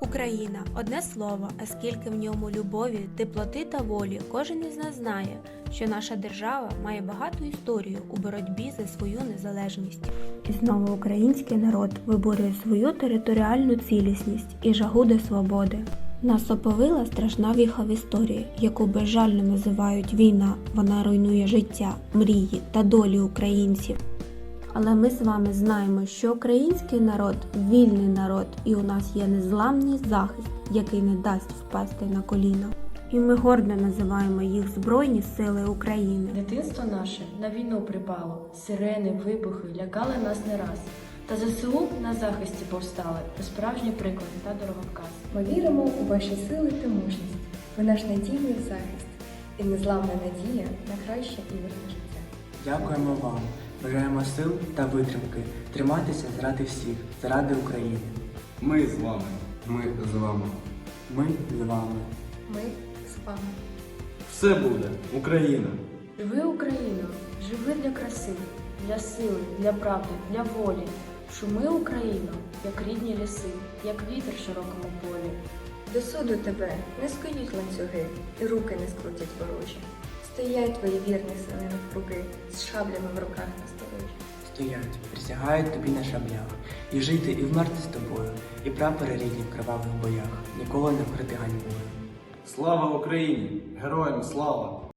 Україна одне слово, а скільки в ньому любові, теплоти та волі, кожен із нас знає, що наша держава має багату історію у боротьбі за свою незалежність. І знову український народ виборює свою територіальну цілісність і жагу до свободи. Нас оповила страшна віха в історії, яку безжально називають війна. Вона руйнує життя, мрії та долі українців. Але ми з вами знаємо, що український народ вільний народ, і у нас є незламний захист, який не дасть впасти на коліна. І ми гордо називаємо їх Збройні Сили України. Дитинство наше на війну припало, сирени, вибухи лякали нас не раз. Та ЗСУ на захисті повстали, у справжній приклад та дороговказ. Ми віримо у ваші сили та мужність. Ви наш надійний захист і незламна надія на краще і мирне життя. Дякуємо вам. Бажаємо сил та витримки триматися заради всіх, заради України. Ми з вами. Ми з вами. Ми з вами. Ми з вами. Все буде. Україна. Живи Україно, живи для краси, для сили, для правди, для волі. Шуми Україно, як рідні ліси, як вітер в широкому полі. До суду тебе не скоють ланцюги, і руки не скрутять ворожі. Стоять твої вірні сини навкруги, з шаблями в руках на сторожі. Стоять, присягають тобі на шаблях. І жити, і вмерти з тобою, і прапори рідні в кривавих боях, ніколи не вкрити ганьбою. Слава Україні! Героям слава!